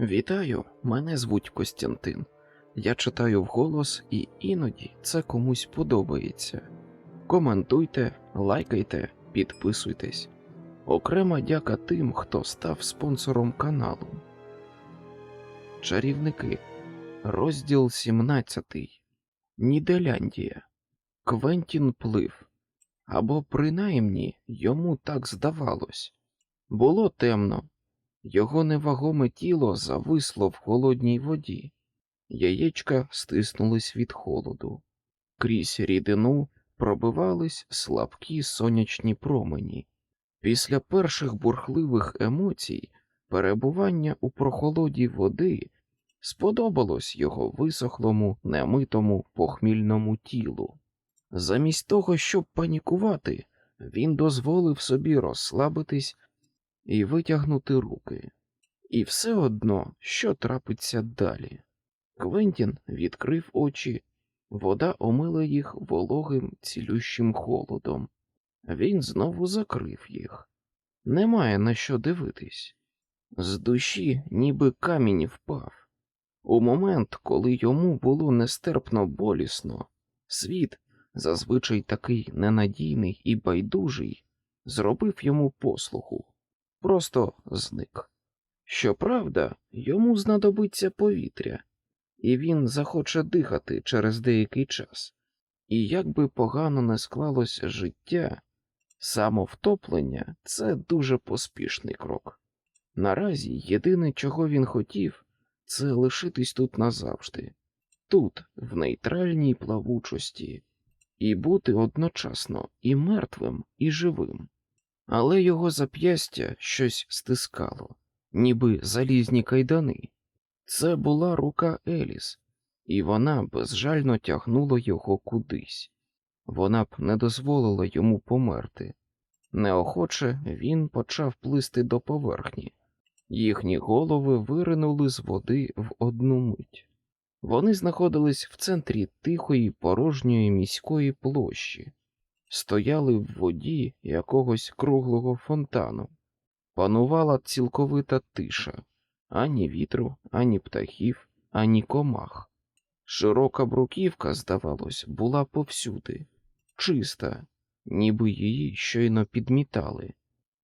Вітаю, мене звуть Костянтин. Я читаю вголос, і іноді це комусь подобається. Коментуйте, лайкайте, підписуйтесь. Окрема дяка тим, хто став спонсором каналу. Чарівники. Розділ 17. Нідерландія. Квентін плив. Або принаймні йому так здавалось. Було темно, його невагоме тіло зависло в холодній воді, яєчка стиснулись від холоду, крізь рідину пробивались слабкі сонячні промені. Після перших бурхливих емоцій перебування у прохолоді води сподобалось його висохлому, немитому похмільному тілу. Замість того, щоб панікувати, він дозволив собі розслабитись і витягнути руки. І все одно, що трапиться далі. Квентін відкрив очі, вода омила їх вологим цілющим холодом. Він знову закрив їх. Немає на що дивитись. З душі ніби камінь впав. У момент, коли йому було нестерпно болісно, світ, зазвичай такий ненадійний і байдужий, зробив йому послугу просто зник. Щоправда, йому знадобиться повітря, і він захоче дихати через деякий час. І як би погано не склалось життя, самовтоплення це дуже поспішний крок. Наразі єдине, чого він хотів, це лишитись тут назавжди, тут, в нейтральній плавучості, і бути одночасно і мертвим, і живим але його зап'ястя щось стискало, ніби залізні кайдани. Це була рука Еліс, і вона безжально тягнула його кудись. Вона б не дозволила йому померти. Неохоче він почав плисти до поверхні. Їхні голови виринули з води в одну мить. Вони знаходились в центрі тихої порожньої міської площі, стояли в воді якогось круглого фонтану. Панувала цілковита тиша ані вітру, ані птахів, ані комах. Широка бруківка, здавалось, була повсюди, чиста, ніби її щойно підмітали.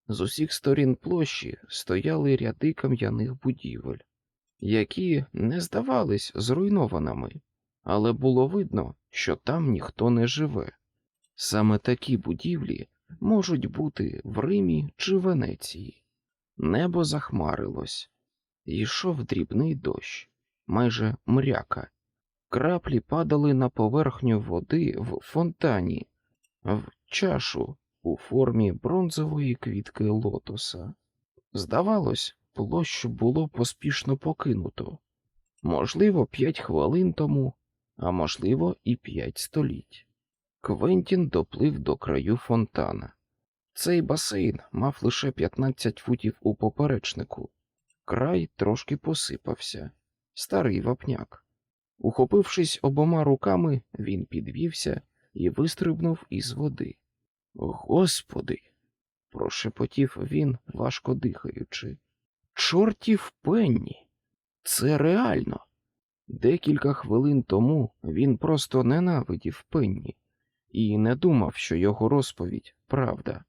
З усіх сторін площі стояли ряди кам'яних будівель, які не здавались зруйнованими, але було видно, що там ніхто не живе. Саме такі будівлі можуть бути в Римі чи Венеції. Небо захмарилось, йшов дрібний дощ, майже мряка. Краплі падали на поверхню води в фонтані, в чашу у формі бронзової квітки лотоса. Здавалось, площу було поспішно покинуто, можливо, п'ять хвилин тому, а можливо, і п'ять століть. Квентін доплив до краю фонтана. Цей басейн мав лише 15 футів у поперечнику, край трошки посипався, старий вапняк. Ухопившись обома руками, він підвівся і вистрибнув із води. Господи, прошепотів він, важко дихаючи. Чортів пенні! Це реально. Декілька хвилин тому він просто ненавидів пенні і не думав, що його розповідь правда.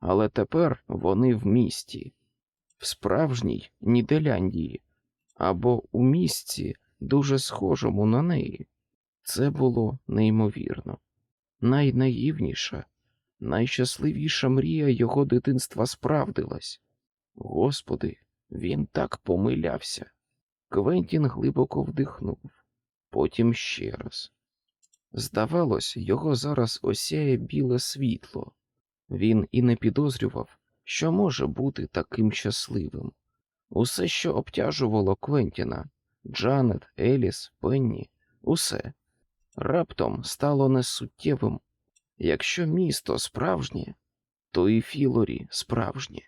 Але тепер вони в місті, в справжній Нідерландії або у місці, дуже схожому на неї. Це було неймовірно. Найнаївніша, найщасливіша мрія його дитинства справдилась. Господи, він так помилявся. Квентін глибоко вдихнув, потім ще раз. Здавалось, його зараз осяє біле світло. Він і не підозрював, що може бути таким щасливим. Усе, що обтяжувало Квентіна, Джанет, Еліс, Пенні, усе раптом стало несуттєвим. Якщо місто справжнє, то і Філорі справжнє.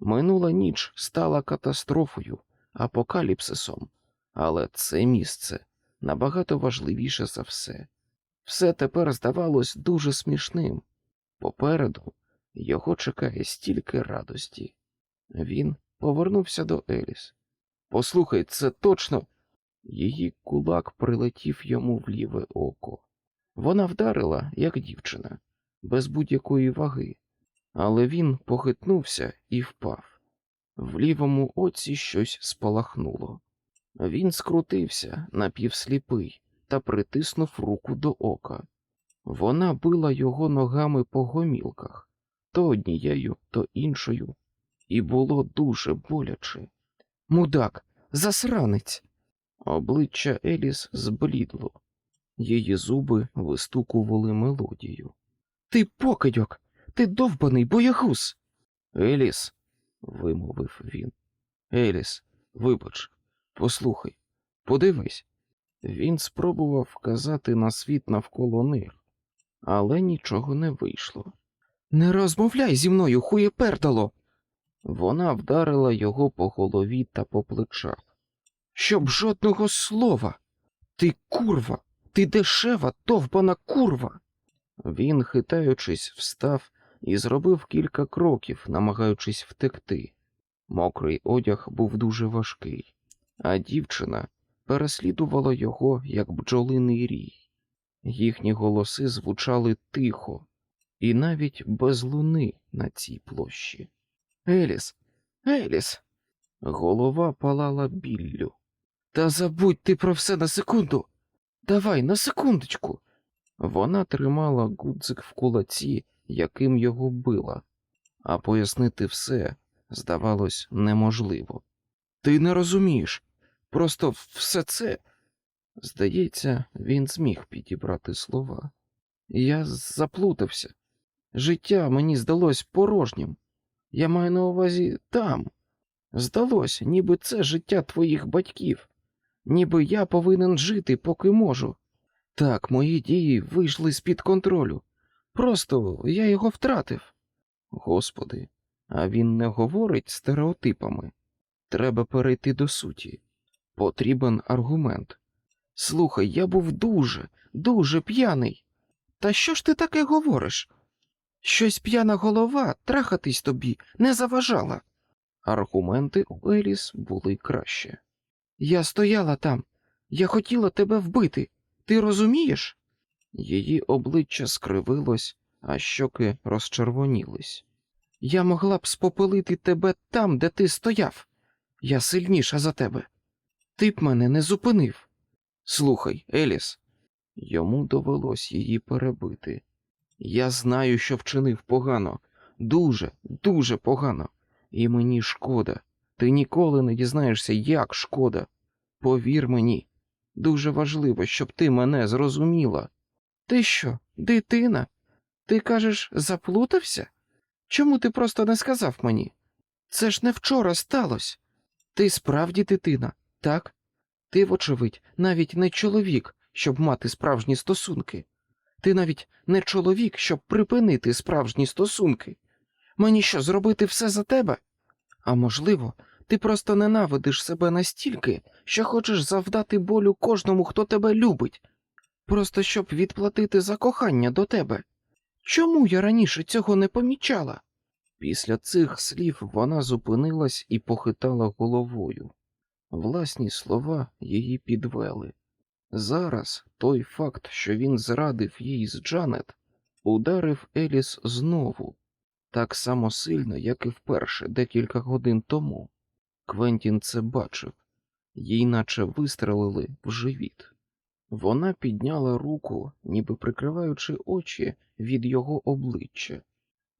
Минула ніч стала катастрофою, апокаліпсисом, але це місце набагато важливіше за все. Все тепер здавалось дуже смішним. Попереду його чекає стільки радості. Він повернувся до Еліс. Послухай, це точно. Її кулак прилетів йому в ліве око. Вона вдарила, як дівчина, без будь-якої ваги, але він похитнувся і впав. В лівому оці щось спалахнуло. Він скрутився, напівсліпий, та притиснув руку до ока. Вона била його ногами по гомілках, то однією, то іншою, і було дуже боляче. Мудак, засранець. Обличчя Еліс зблідло, її зуби вистукували мелодію. Ти покидьок, ти довбаний боягуз. Еліс, вимовив він. Еліс, вибач, послухай, подивись. Він спробував вказати на світ навколо них, але нічого не вийшло. Не розмовляй зі мною, хуєпердало. Вона вдарила його по голові та по плечах. Щоб жодного слова. Ти курва, ти дешева, довбана курва. Він, хитаючись, встав і зробив кілька кроків, намагаючись втекти. Мокрий одяг був дуже важкий, а дівчина переслідувала його, як бджолиний рій. Їхні голоси звучали тихо, і навіть без луни на цій площі. Еліс, Еліс. Голова палала біллю. Та забудь ти про все на секунду. Давай на секундочку. Вона тримала гудзик в кулаці, яким його била, а пояснити все здавалось неможливо. Ти не розумієш. Просто все це. Здається, він зміг підібрати слова. Я заплутався. Життя мені здалось порожнім. Я маю на увазі там. Здалось, ніби це життя твоїх батьків, ніби я повинен жити, поки можу. Так, мої дії вийшли з-під контролю. Просто я його втратив. Господи, а він не говорить стереотипами. Треба перейти до суті. Потрібен аргумент. Слухай, я був дуже, дуже п'яний. Та що ж ти таке говориш? Щось п'яна голова трахатись тобі не заважала. Аргументи у Еліс були краще. Я стояла там, я хотіла тебе вбити. Ти розумієш? Її обличчя скривилось, а щоки розчервонілись. Я могла б спопелити тебе там, де ти стояв. Я сильніша за тебе. Ти б мене не зупинив. Слухай, Еліс, йому довелось її перебити. Я знаю, що вчинив погано, дуже, дуже погано, і мені шкода. Ти ніколи не дізнаєшся, як шкода. Повір мені, дуже важливо, щоб ти мене зрозуміла. Ти що, дитина? Ти кажеш, заплутався? Чому ти просто не сказав мені? Це ж не вчора сталося. Ти справді дитина, так? Ти, вочевидь, навіть не чоловік, щоб мати справжні стосунки. Ти навіть не чоловік, щоб припинити справжні стосунки. Мені що, зробити все за тебе? А можливо, ти просто ненавидиш себе настільки, що хочеш завдати болю кожному, хто тебе любить, просто щоб відплатити за кохання до тебе. Чому я раніше цього не помічала? Після цих слів вона зупинилась і похитала головою. Власні слова її підвели. Зараз той факт, що він зрадив їй з Джанет, ударив Еліс знову, так само сильно, як і вперше, декілька годин тому. Квентін це бачив, їй наче вистрелили в живіт. Вона підняла руку, ніби прикриваючи очі від його обличчя.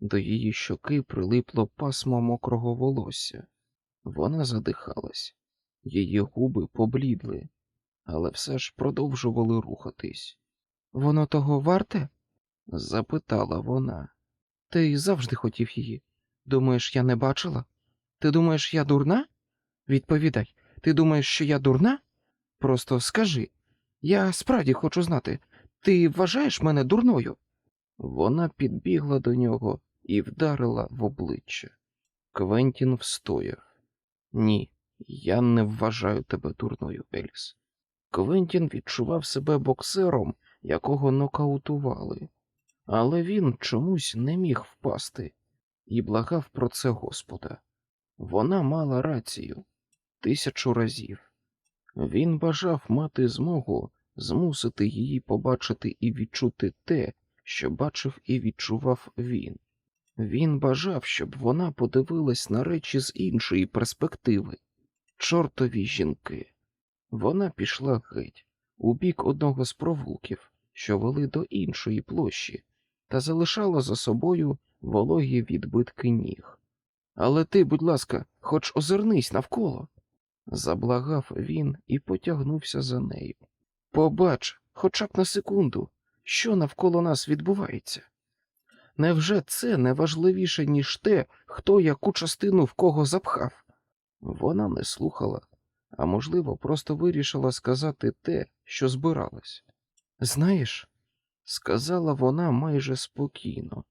До її щоки прилипло пасмо мокрого волосся. Вона задихалась, її губи поблідли, але все ж продовжували рухатись. Воно того варте? запитала вона. Ти завжди хотів її. Думаєш, я не бачила? Ти думаєш, я дурна? Відповідай, ти думаєш, що я дурна? Просто скажи. Я справді хочу знати, ти вважаєш мене дурною? Вона підбігла до нього і вдарила в обличчя. Квентін встояв. Ні, я не вважаю тебе дурною, Еліс. Квентін відчував себе боксером, якого нокаутували, але він чомусь не міг впасти і благав про це Господа. Вона мала рацію. тисячу разів. Він бажав мати змогу змусити її побачити і відчути те, що бачив і відчував він. Він бажав, щоб вона подивилась на речі з іншої перспективи. Чортові жінки. Вона пішла геть у бік одного з провулків, що вели до іншої площі, та залишала за собою вологі відбитки ніг. Але ти, будь ласка, хоч озирнись навколо. Заблагав він і потягнувся за нею. Побач, хоча б на секунду, що навколо нас відбувається. Невже це не важливіше, ніж те, хто яку частину в кого запхав? Вона не слухала, а можливо, просто вирішила сказати те, що збиралась. Знаєш, сказала вона майже спокійно,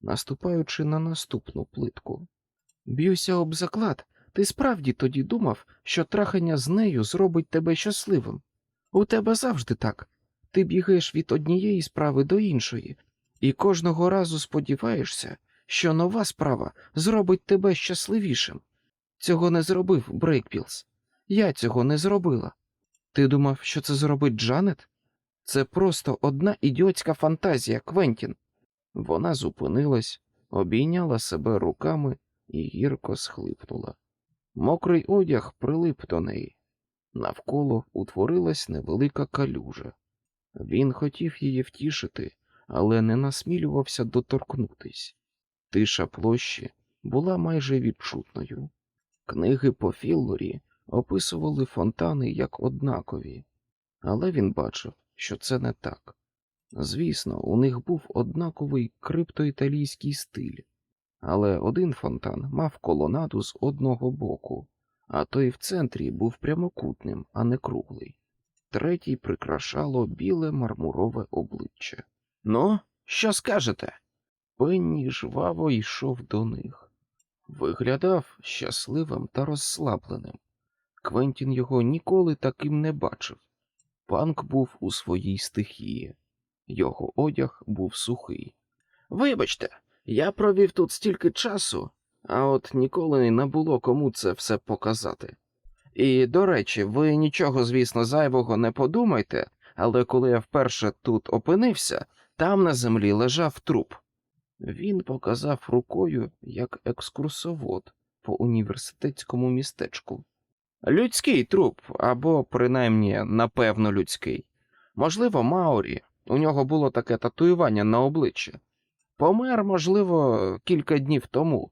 наступаючи на наступну плитку. Б'юся об заклад, ти справді тоді думав, що трахання з нею зробить тебе щасливим. У тебе завжди так. Ти бігаєш від однієї справи до іншої, і кожного разу сподіваєшся, що нова справа зробить тебе щасливішим. Цього не зробив Брейкпілс. Я цього не зробила. Ти думав, що це зробить Джанет? Це просто одна ідіотська фантазія, Квентін. Вона зупинилась, обійняла себе руками і гірко схлипнула. Мокрий одяг прилип до неї. Навколо утворилась невелика калюжа. Він хотів її втішити, але не насмілювався доторкнутись. Тиша площі була майже відчутною. Книги по Філлорі описували фонтани як однакові, але він бачив, що це не так. Звісно, у них був однаковий криптоіталійський стиль, але один фонтан мав колонаду з одного боку, а той в центрі був прямокутним, а не круглий. Третій прикрашало біле мармурове обличчя. Ну, що скажете? Пенні жваво йшов до них. Виглядав щасливим та розслабленим. Квентін його ніколи таким не бачив. Панк був у своїй стихії, його одяг був сухий. Вибачте, я провів тут стільки часу, а от ніколи не було кому це все показати. І, до речі, ви нічого, звісно, зайвого не подумайте, але коли я вперше тут опинився, там на землі лежав труп. Він показав рукою як екскурсовод по університетському містечку. Людський труп, або принаймні напевно людський. Можливо, Маурі, у нього було таке татуювання на обличчі. Помер, можливо, кілька днів тому.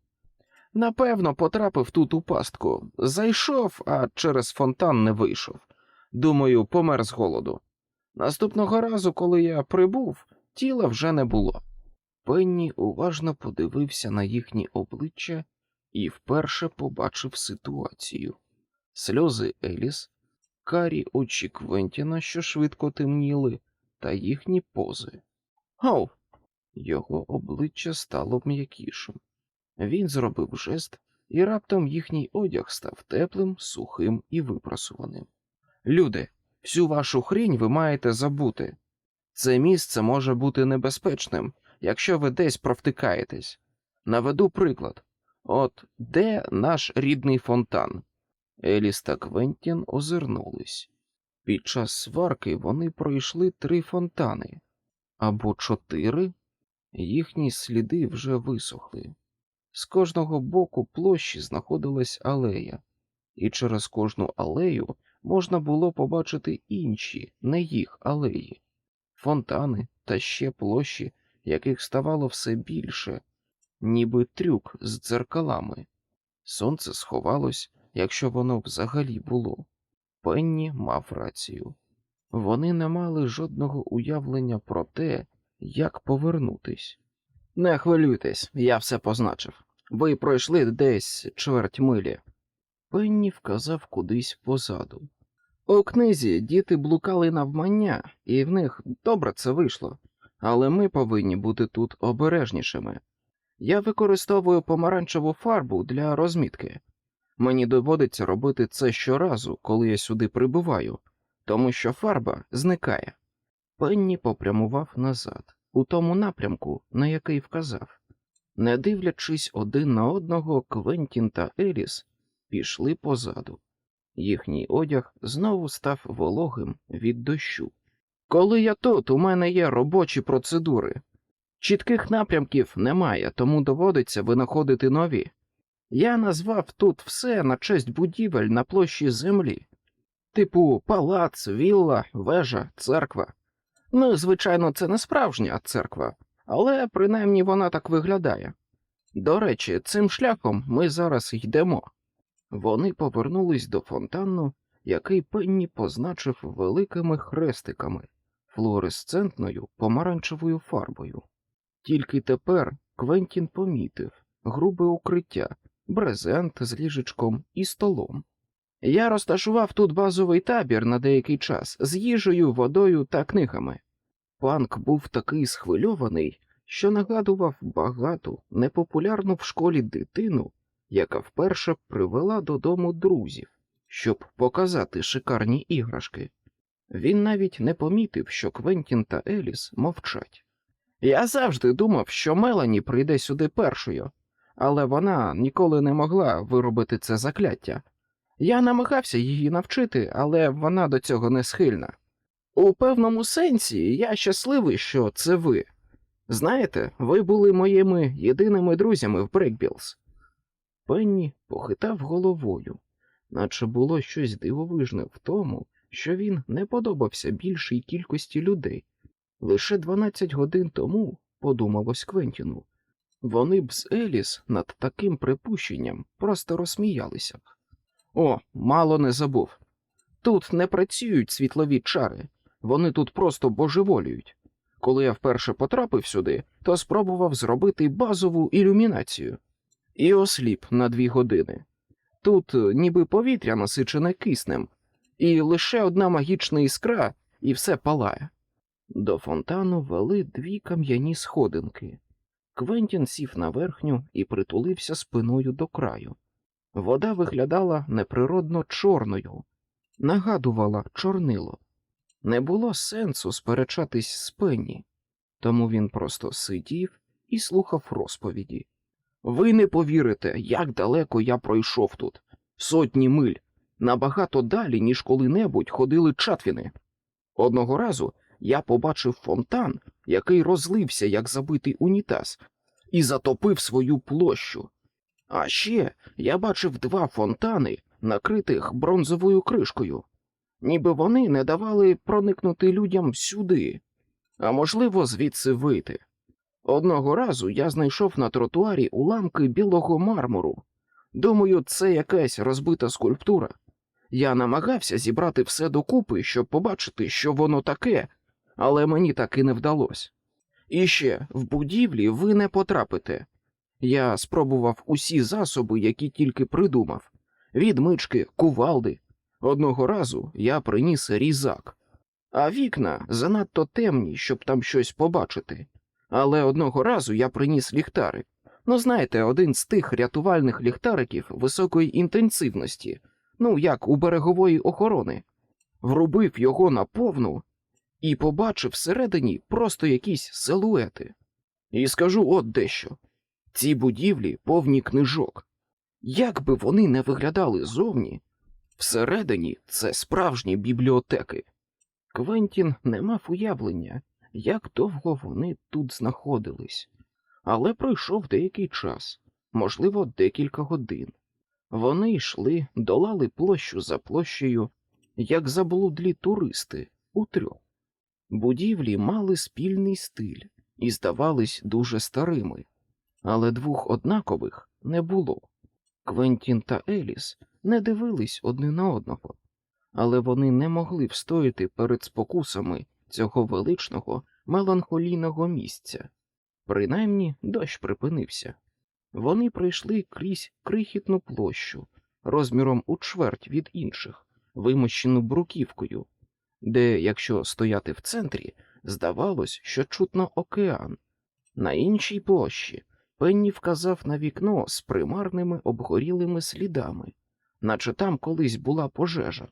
Напевно, потрапив тут у пастку. Зайшов, а через фонтан не вийшов. Думаю, помер з голоду. Наступного разу, коли я прибув, тіла вже не було. Пенні уважно подивився на їхні обличчя і вперше побачив ситуацію. Сльози Еліс, карі очі Квентіна, що швидко темніли, та їхні пози. Оу! Його обличчя стало м'якішим. Він зробив жест, і раптом їхній одяг став теплим, сухим і випрасуваним. Люди, всю вашу хрінь ви маєте забути. Це місце може бути небезпечним, якщо ви десь провтикаєтесь. Наведу приклад. От де наш рідний фонтан? Еліс та Квентін озирнулись. Під час сварки вони пройшли три фонтани або чотири, їхні сліди вже висохли. З кожного боку площі знаходилась алея, і через кожну алею можна було побачити інші, не їх алеї, фонтани та ще площі, яких ставало все більше, ніби трюк з дзеркалами. Сонце сховалось, якщо воно взагалі було. Пенні мав рацію. Вони не мали жодного уявлення про те, як повернутись. Не хвилюйтесь, я все позначив. Ви пройшли десь чверть милі. Пенні вказав кудись позаду. У книзі діти блукали навмання, і в них добре це вийшло, але ми повинні бути тут обережнішими. Я використовую помаранчеву фарбу для розмітки. Мені доводиться робити це щоразу, коли я сюди прибуваю, тому що фарба зникає. Пенні попрямував назад, у тому напрямку, на який вказав. Не дивлячись один на одного, Квентін та Еліс пішли позаду. Їхній одяг знову став вологим від дощу. Коли я тут, у мене є робочі процедури. Чітких напрямків немає, тому доводиться винаходити нові. Я назвав тут все на честь будівель на площі землі, типу палац, вілла, вежа, церква. Ну, звичайно, це не справжня церква, але принаймні вона так виглядає. До речі, цим шляхом ми зараз йдемо. Вони повернулись до фонтану, який Пенні позначив великими хрестиками, флуоресцентною помаранчевою фарбою. Тільки тепер Квентін помітив грубе укриття, брезент з ліжечком і столом. Я розташував тут базовий табір на деякий час з їжею, водою та книгами. Панк був такий схвильований, що нагадував багату, непопулярну в школі дитину, яка вперше привела додому друзів, щоб показати шикарні іграшки. Він навіть не помітив, що Квентін та Еліс мовчать. Я завжди думав, що Мелані прийде сюди першою, але вона ніколи не могла виробити це закляття. Я намагався її навчити, але вона до цього не схильна. У певному сенсі я щасливий, що це ви. Знаєте, ви були моїми єдиними друзями в Брейкбілз. Пенні похитав головою, наче було щось дивовижне в тому, що він не подобався більшій кількості людей. Лише 12 годин тому, подумалось Квентіну, вони б з Еліс над таким припущенням просто розсміялися б. О, мало не забув. Тут не працюють світлові чари, вони тут просто божеволюють. Коли я вперше потрапив сюди, то спробував зробити базову ілюмінацію і осліп на дві години. Тут е, ніби повітря насичене киснем, і лише одна магічна іскра, і все палає. До фонтану вели дві кам'яні сходинки. Квентін сів на верхню і притулився спиною до краю. Вода виглядала неприродно чорною, нагадувала чорнило. Не було сенсу сперечатись з Пенні, тому він просто сидів і слухав розповіді. Ви не повірите, як далеко я пройшов тут. Сотні миль, набагато далі, ніж коли-небудь ходили чатвіни. Одного разу я побачив фонтан, який розлився, як забитий унітаз, і затопив свою площу. А ще я бачив два фонтани, накритих бронзовою кришкою, ніби вони не давали проникнути людям сюди, а можливо, звідси вийти. Одного разу я знайшов на тротуарі уламки білого мармуру. Думаю, це якась розбита скульптура. Я намагався зібрати все докупи, щоб побачити, що воно таке, але мені так і не вдалося. І ще в будівлі ви не потрапите. Я спробував усі засоби, які тільки придумав відмички, кувалди. Одного разу я приніс різак, а вікна занадто темні, щоб там щось побачити. Але одного разу я приніс ліхтарик. Ну, знаєте, один з тих рятувальних ліхтариків високої інтенсивності, ну як у берегової охорони, врубив його на повну і побачив всередині просто якісь силуети. І скажу от дещо ці будівлі повні книжок. Як би вони не виглядали зовні, всередині це справжні бібліотеки. Квентін не мав уявлення, як довго вони тут знаходились, але пройшов деякий час, можливо, декілька годин. Вони йшли, долали площу за площею, як заблудлі туристи у трьох. Будівлі мали спільний стиль і здавались дуже старими, але двох однакових не було. Квентін та Еліс не дивились одне на одного, але вони не могли встояти перед спокусами цього величного меланхолійного місця. Принаймні дощ припинився. Вони пройшли крізь крихітну площу, розміром у чверть від інших, вимощену бруківкою, де, якщо стояти в центрі, здавалось, що чутно океан. На іншій площі Пенні вказав на вікно з примарними обгорілими слідами, наче там колись була пожежа.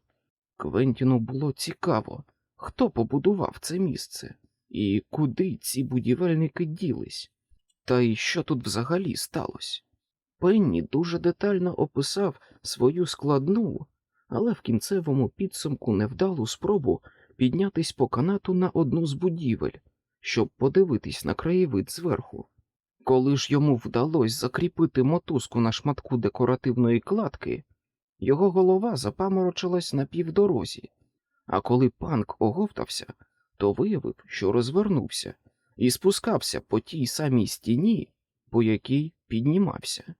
Квентіну було цікаво, хто побудував це місце і куди ці будівельники ділись, та й що тут взагалі сталося. Пенні дуже детально описав свою складну, але в кінцевому підсумку невдалу спробу піднятись по канату на одну з будівель, щоб подивитись на краєвид зверху. Коли ж йому вдалося закріпити мотузку на шматку декоративної кладки, його голова запаморочилась на півдорозі, а коли панк оговтався, то виявив, що розвернувся і спускався по тій самій стіні, по якій піднімався.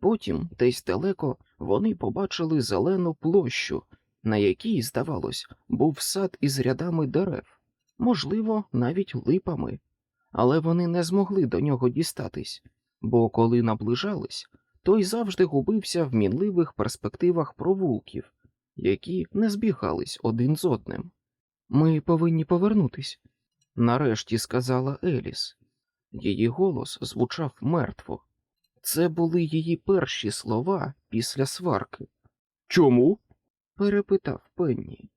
Потім, десь далеко, вони побачили зелену площу, на якій, здавалось, був сад із рядами дерев, можливо, навіть липами, але вони не змогли до нього дістатись, бо коли наближались, той завжди губився в мінливих перспективах провулків, які не збігались один з одним. Ми повинні повернутись, нарешті сказала Еліс. Її голос звучав мертво. Це були її перші слова після сварки. Чому? перепитав Пенні.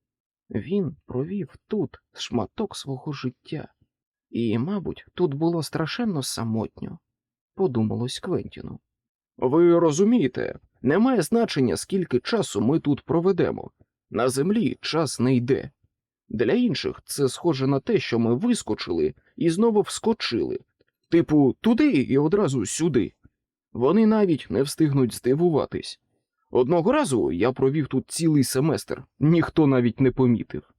Він провів тут шматок свого життя, і, мабуть, тут було страшенно самотньо, подумалось Квентіну. Ви розумієте, немає значення, скільки часу ми тут проведемо. На землі час не йде. Для інших це схоже на те, що ми вискочили і знову вскочили, типу, туди і одразу сюди. Вони навіть не встигнуть здивуватись. Одного разу я провів тут цілий семестр, ніхто навіть не помітив.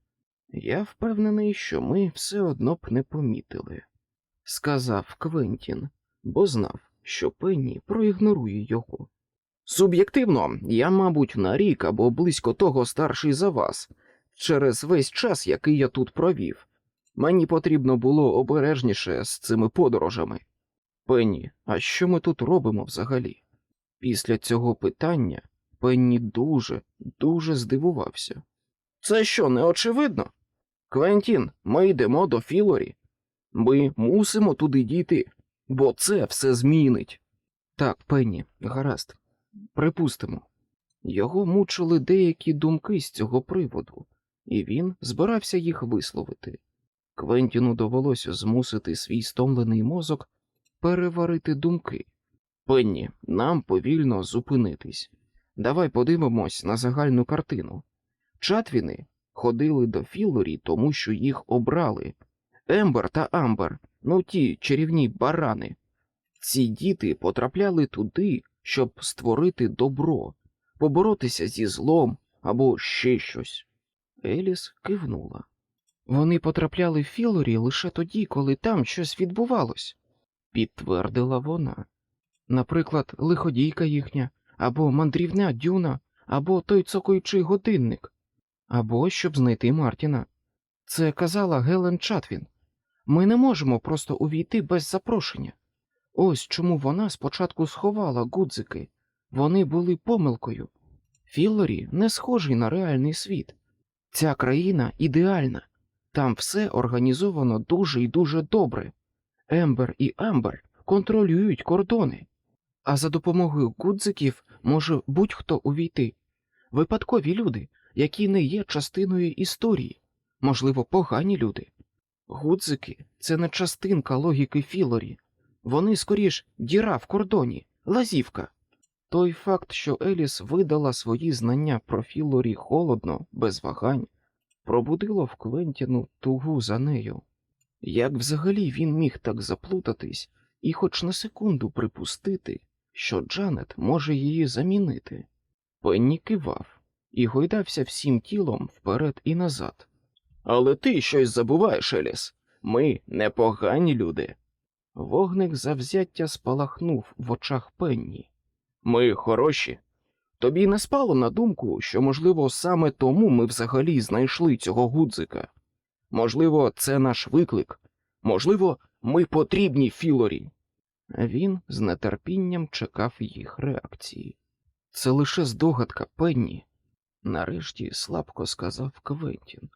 Я впевнений, що ми все одно б не помітили, сказав Квентін, бо знав, що Пенні проігнорує його. Суб'єктивно, я, мабуть, на рік або близько того старший за вас, через весь час, який я тут провів. Мені потрібно було обережніше з цими подорожами. Пенні, а що ми тут робимо взагалі? Після цього питання Пенні дуже, дуже здивувався. Це що, не очевидно? Квентін, ми йдемо до Філорі. Ми мусимо туди дійти, бо це все змінить. Так, Пенні, гаразд, припустимо. Його мучили деякі думки з цього приводу, і він збирався їх висловити. Квентіну довелося змусити свій стомлений мозок переварити думки. Пенні, нам повільно зупинитись. Давай подивимось на загальну картину. Чатвіни ходили до Філорі, тому що їх обрали. Ембер та Амбер, ну ті чарівні барани. Ці діти потрапляли туди, щоб створити добро, поборотися зі злом або ще щось. Еліс кивнула. Вони потрапляли в Філорі лише тоді, коли там щось відбувалось, підтвердила вона. Наприклад, лиходійка їхня, або мандрівна дюна, або той цокаючий годинник, або щоб знайти Мартіна. Це казала Гелен Чатвін. Ми не можемо просто увійти без запрошення. Ось чому вона спочатку сховала гудзики. Вони були помилкою. Філорі не схожий на реальний світ. Ця країна ідеальна, там все організовано дуже і дуже добре. Ембер і Амбер контролюють кордони, а за допомогою гудзиків може будь-хто увійти. Випадкові люди, які не є частиною історії, можливо, погані люди. Гудзики це не частинка логіки Філорі, вони скоріш діра в кордоні, лазівка. Той факт, що Еліс видала свої знання про Філорі холодно, без вагань, пробудило в Квентіну тугу за нею. Як взагалі він міг так заплутатись і хоч на секунду припустити, що Джанет може її замінити? Пенні кивав і гойдався всім тілом вперед і назад. Але ти щось забуваєш, Еліс. Ми непогані люди. Вогник завзяття спалахнув в очах Пенні. Ми хороші. Тобі не спало на думку, що, можливо, саме тому ми взагалі знайшли цього гудзика. Можливо, це наш виклик. Можливо, ми потрібні Філорі. Він з нетерпінням чекав їх реакції. Це лише здогадка Пенні, нарешті слабко сказав Квентін.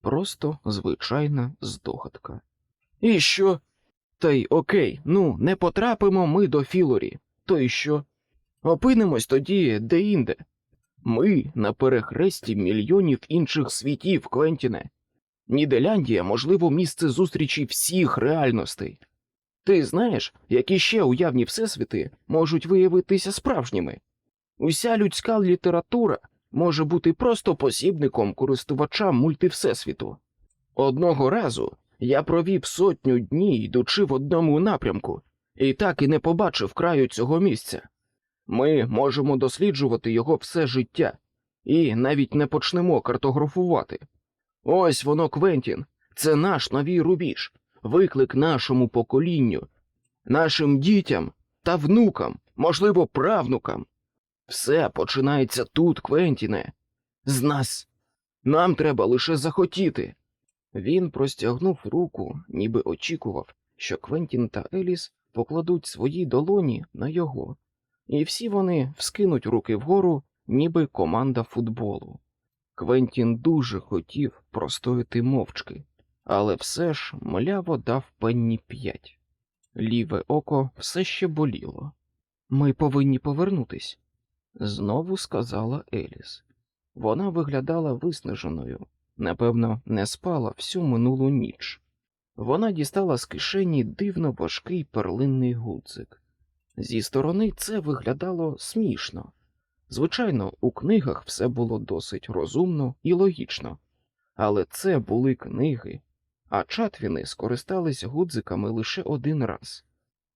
Просто звичайна здогадка. І що? Та й окей, ну, не потрапимо ми до Філорі. То й що? Опинимось тоді де-інде. Ми на перехресті мільйонів інших світів, Квентіне. Нідерландія, можливо, місце зустрічі всіх реальностей. Ти знаєш, які ще уявні всесвіти можуть виявитися справжніми? Уся людська література може бути просто посібником користувача мультивсесвіту. Одного разу я провів сотню днів, йдучи в одному напрямку, і так і не побачив краю цього місця. Ми можемо досліджувати його все життя, і навіть не почнемо картографувати. Ось воно, Квентін, це наш новий рубіж, виклик нашому поколінню, нашим дітям та внукам, можливо, правнукам. Все починається тут, Квентіне, з нас. Нам треба лише захотіти. Він простягнув руку, ніби очікував, що Квентін та Еліс покладуть свої долоні на його, і всі вони вскинуть руки вгору, ніби команда футболу. Квентін дуже хотів простояти мовчки, але все ж мляво дав пенні п'ять. Ліве око все ще боліло. Ми повинні повернутись, знову сказала Еліс. Вона виглядала виснаженою, напевно, не спала всю минулу ніч. Вона дістала з кишені дивно важкий перлинний гудзик. Зі сторони це виглядало смішно. Звичайно, у книгах все було досить розумно і логічно, але це були книги, а чатвіни скористались гудзиками лише один раз.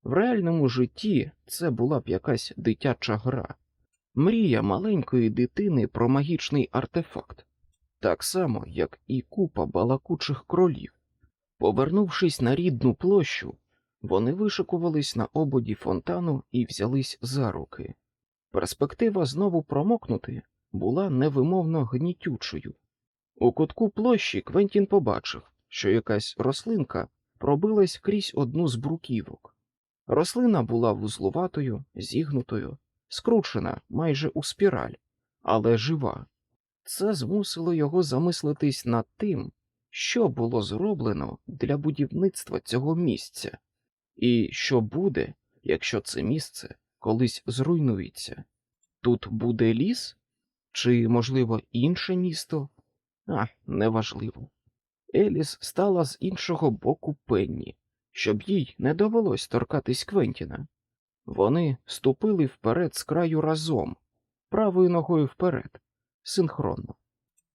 В реальному житті це була б якась дитяча гра, мрія маленької дитини про магічний артефакт, так само, як і купа балакучих кролів. Повернувшись на рідну площу, вони вишикувались на ободі фонтану і взялись за руки. Перспектива знову промокнути була невимовно гнітючою. У кутку площі Квентін побачив, що якась рослинка пробилась крізь одну з бруківок. Рослина була вузлуватою, зігнутою, скручена майже у спіраль, але жива. Це змусило його замислитись над тим, що було зроблено для будівництва цього місця, і що буде, якщо це місце колись зруйнується. Тут буде ліс? Чи, можливо, інше місто? А, неважливо. Еліс стала з іншого боку пенні, щоб їй не довелось торкатись Квентіна. Вони ступили вперед з краю разом, правою ногою вперед, синхронно.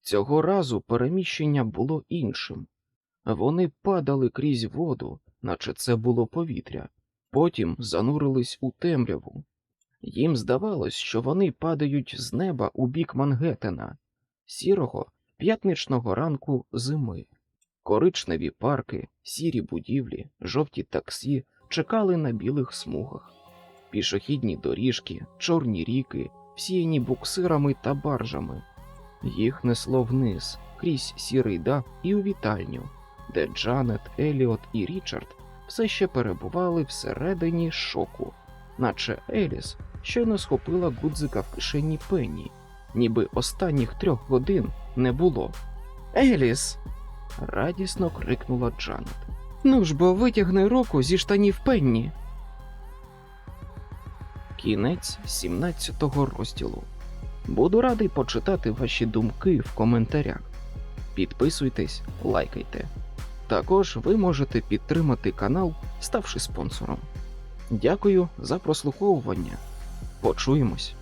Цього разу переміщення було іншим. Вони падали крізь воду, наче це було повітря, потім занурились у темряву. Їм здавалось, що вони падають з неба у бік Мангеттена, сірого п'ятничного ранку зими. Коричневі парки, сірі будівлі, жовті таксі чекали на білих смугах, пішохідні доріжки, чорні ріки, всіяні буксирами та баржами. Їх несло вниз, крізь сірий дах і у вітальню, де Джанет, Еліот і Річард все ще перебували всередині шоку, наче Еліс щойно схопила гудзика в кишені Пенні, ніби останніх трьох годин не було. Еліс. радісно крикнула Джанет. Ну ж бо витягни руку зі штанів Пенні. Кінець 17-го розділу. Буду радий почитати ваші думки в коментарях. Підписуйтесь, лайкайте. Також ви можете підтримати канал, ставши спонсором. Дякую за прослуховування. Почуємось.